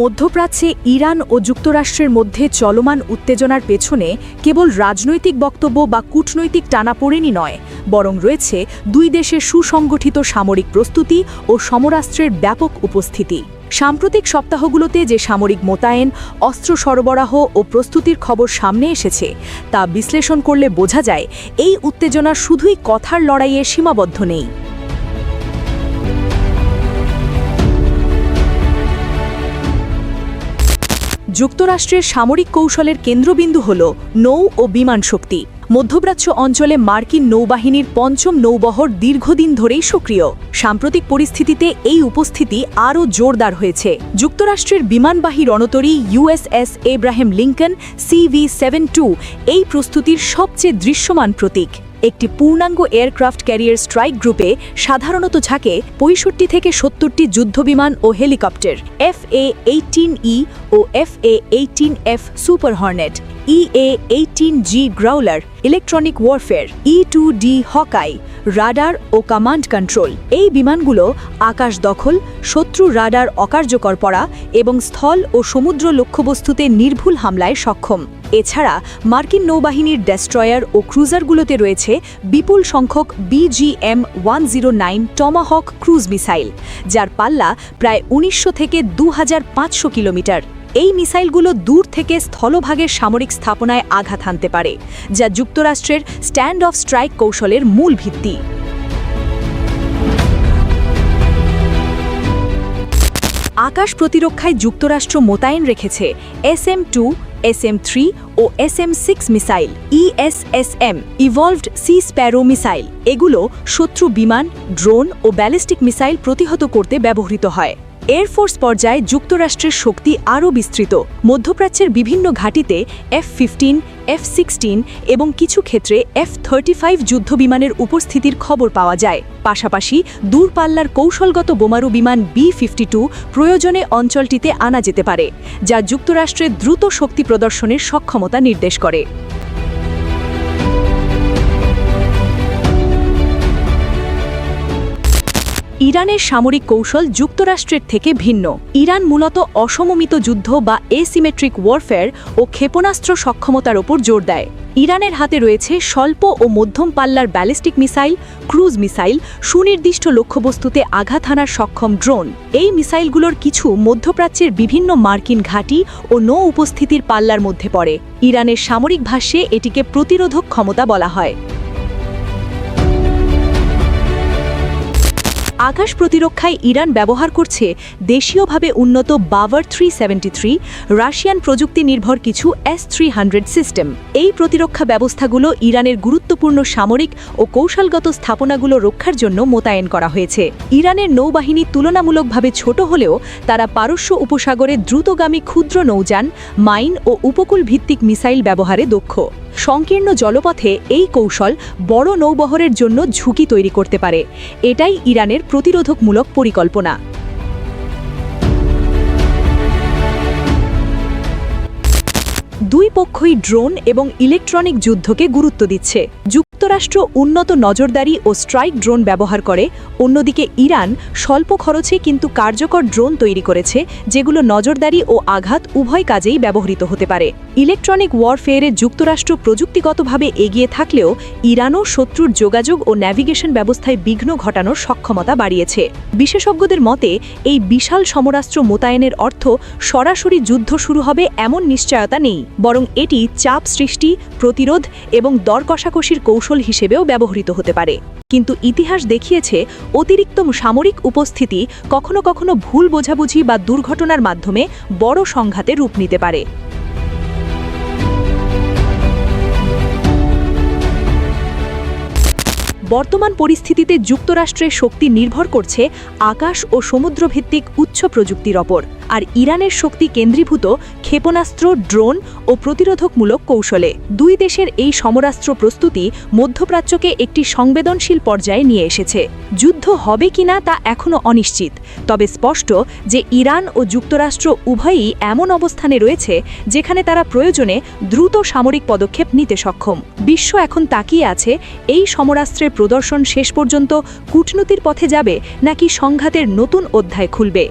মধ্যপ্রাচ্যে ইরান ও যুক্তরাষ্ট্রের মধ্যে চলমান উত্তেজনার পেছনে কেবল রাজনৈতিক বক্তব্য বা কূটনৈতিক টানাপোড়েনই নয়, বরং রয়েছে দুই দেশের সুসংগঠিত সামরিক প্রস্তুতি ও সমরাস্ত্রের ব্যাপক উপস্থিতি। সাম্প্রতিক সপ্তাহগুলোতে যে সামরিক মোতায়েন, অস্ত্র সরবরাহ ও প্রস্তুতির খবর সামনে এসেছে, তা বিশ্লেষণ করলে বোঝা যায় এই উত্তেজনা শুধুই কথার লড়াইয়ে সীমাবদ্ধ নেই। যুক্তরাষ্ট্রের সামরিক কৌশলের কেন্দ্রবিন্দু হল নৌ ও বিমান শক্তি। মধ্যপ্রাচ্য অঞ্চলে মার্কিন নৌবাহিনীর পঞ্চম নৌবহর দীর্ঘদিন ধরেই সক্রিয়। সাম্প্রতিক পরিস্থিতিতে এই উপস্থিতি আরও জোরদার হয়েছে। যুক্তরাষ্ট্রের বিমানবাহী রণতরী USS Abraham Lincoln CV seven two এই প্রস্তুতির সবচেয়ে দৃশ্যমান প্রতীক। একটি পূর্ণাঙ্গ এয়ারক্রাফট ক্যারিয়ার স্ট্রাইক গ্রুপে সাধারণত থাকে পঁয়ষট্টি থেকে সত্তরটি যুদ্ধবিমান ও helicopter F A eighteen E O F A eighteen F super hornet A eighteen G growler, electronic warfare E two D Hawkeye, radar O command control. এই বিমানগুলো আকাশ দখল, শত্রু রাডার অকার্যকর পড়া এবং স্থল ও সমুদ্র লক্ষ্যবস্তুতে নির্ভুল হামলায় সক্ষম। এছাড়া মার্কিন নৌবাহিনীর ডেস্ট্রয়ার ও ক্রুজারগুলোতে রয়েছে বিপুল সংখ্যক BGM one zero nine Tomahawk cruise missile, যার পাল্লা প্রায় উনিশশো থেকে দু হাজার পাঁচশো কিলোমিটার। এই মিসাইলগুলো দূর থেকে স্থলভাগের সামরিক স্থাপনায় আঘাত হানতে পারে, যা যুক্তরাষ্ট্রের স্ট্যান্ড অফ স্ট্রাইক কৌশলের মূল ভিত্তি। আকাশ প্রতিরক্ষায় যুক্তরাষ্ট্র মোতায়েন রেখেছে S M two S M three ও S M six missile ESSM evolved sea sparrow missile. এগুলো শত্রু বিমান, ড্রোন ও ব্যালিস্টিক মিসাইল প্রতিহত করতে ব্যবহৃত হয়। এয়ারফোর্স পর্যায়ে যুক্তরাষ্ট্রের শক্তি আরও বিস্তৃত। মধ্যপ্রাচ্যের বিভিন্ন ঘাঁটিতে এফ ফিফটিন এফ সিক্সটিন এবং কিছু ক্ষেত্রে এফ থার্টি ফাইভ যুদ্ধ বিমানের উপস্থিতির খবর পাওয়া যায়। পাশাপাশি দূরপাল্লার কৌশলগত বোমারু বিমান বি ফিফটি টু প্রয়োজনে অঞ্চলটিতে আনা যেতে পারে, যা যুক্তরাষ্ট্রের দ্রুত শক্তি প্রদর্শনের সক্ষমতা নির্দেশ করে। ইরানের সামরিক কৌশল যুক্তরাষ্ট্রের থেকে ভিন্ন। ইরান মূলত অসমমিত যুদ্ধ বা এসিমেট্রিক ওয়ারফেয়ার ও ক্ষেপণাস্ত্র সক্ষমতার ওপর জোর দেয়। ইরানের হাতে রয়েছে স্বল্প ও মধ্যম পাল্লার ব্যালিস্টিক মিসাইল, ক্রুজ মিসাইল, সুনির্দিষ্ট লক্ষ্যবস্তুতে আঘাত হানার সক্ষম ড্রোন। এই মিসাইলগুলোর কিছু মধ্যপ্রাচ্যের বিভিন্ন মার্কিন ঘাঁটি ও নৌ উপস্থিতির পাল্লার মধ্যে পড়ে। ইরানের সামরিক ভাষ্যে এটিকে প্রতিরোধক ক্ষমতা বলা হয়। আকাশ প্রতিরক্ষায় ইরান ব্যবহার করছে দেশীয়ভাবে উন্নত বাভার থ্রি রাশিয়ান প্রযুক্তি নির্ভর কিছু এস থ্রি সিস্টেম। এই প্রতিরক্ষা ব্যবস্থাগুলো ইরানের গুরুত্বপূর্ণ সামরিক ও কৌশলগত স্থাপনাগুলো রক্ষার জন্য মোতায়েন করা হয়েছে। ইরানের নৌবাহিনী তুলনামূলকভাবে ছোট হলেও তারা পারস্য উপসাগরে দ্রুতগামী ক্ষুদ্র নৌযান, মাইন ও উপকূল ভিত্তিক মিসাইল ব্যবহারে দক্ষ। সংকীর্ণ জলপথে এই কৌশল বড় নৌবহরের জন্য ঝুঁকি তৈরি করতে পারে। এটাই ইরানের প্রতিরোধকমূলক পরিকল্পনা। দুই পক্ষই ড্রোন এবং ইলেকট্রনিক যুদ্ধকে গুরুত্ব দিচ্ছে। যুক্তরাষ্ট্র উন্নত নজরদারি ও স্ট্রাইক ড্রোন ব্যবহার করে, অন্যদিকে ইরান স্বল্প খরচে কিন্তু কার্যকর ড্রোন তৈরি করেছে, যেগুলো নজরদারি ও আঘাত উভয় কাজেই ব্যবহৃত হতে পারে। ইলেকট্রনিক ওয়ারফেয়ারে যুক্তরাষ্ট্র প্রযুক্তিগতভাবে এগিয়ে থাকলেও, ইরানও শত্রুর যোগাযোগ ও ন্যাভিগেশন ব্যবস্থায় বিঘ্ন ঘটানোর সক্ষমতা বাড়িয়েছে। বিশেষজ্ঞদের মতে, এই বিশাল সমরাস্ত্র মোতায়েনের অর্থ সরাসরি যুদ্ধ শুরু হবে এমন নিশ্চয়তা নেই, বরং এটি চাপ সৃষ্টি, প্রতিরোধ এবং দর কষাকষির কৌশল হিসেবেও ব্যবহৃত হতে পারে। কিন্তু ইতিহাস দেখিয়েছে, অতিরিক্ত সামরিক উপস্থিতি কখনো কখনো ভুল বোঝাবুঝি বা দুর্ঘটনার মাধ্যমে বড় সংঘাতে রূপ নিতে পারে। বর্তমান পরিস্থিতিতে যুক্তরাষ্ট্রের শক্তি নির্ভর করছে আকাশ ও সমুদ্রভিত্তিক উচ্চ প্রযুক্তির ওপর। আর ইরানের শক্তি কেন্দ্রীভূত ক্ষেপণাস্ত্র, ড্রোন ও প্রতিরোধকমূলক কৌশলে। দুই দেশের এই সমরাস্ত্র প্রস্তুতি মধ্যপ্রাচ্যকে একটি সংবেদনশীল পর্যায়ে নিয়ে এসেছে। যুদ্ধ হবে কিনা তা এখনও অনিশ্চিত। তবে স্পষ্ট যে ইরান ও যুক্তরাষ্ট্র উভয়ই এমন অবস্থানে রয়েছে যেখানে তারা প্রয়োজনে দ্রুত সামরিক পদক্ষেপ নিতে সক্ষম। বিশ্ব এখন তাকিয়ে আছে এই সমরাস্ত্রের প্রদর্শন শেষ পর্যন্ত কূটনীতির পথে যাবে নাকি সংঘাতের নতুন অধ্যায় খুলবে?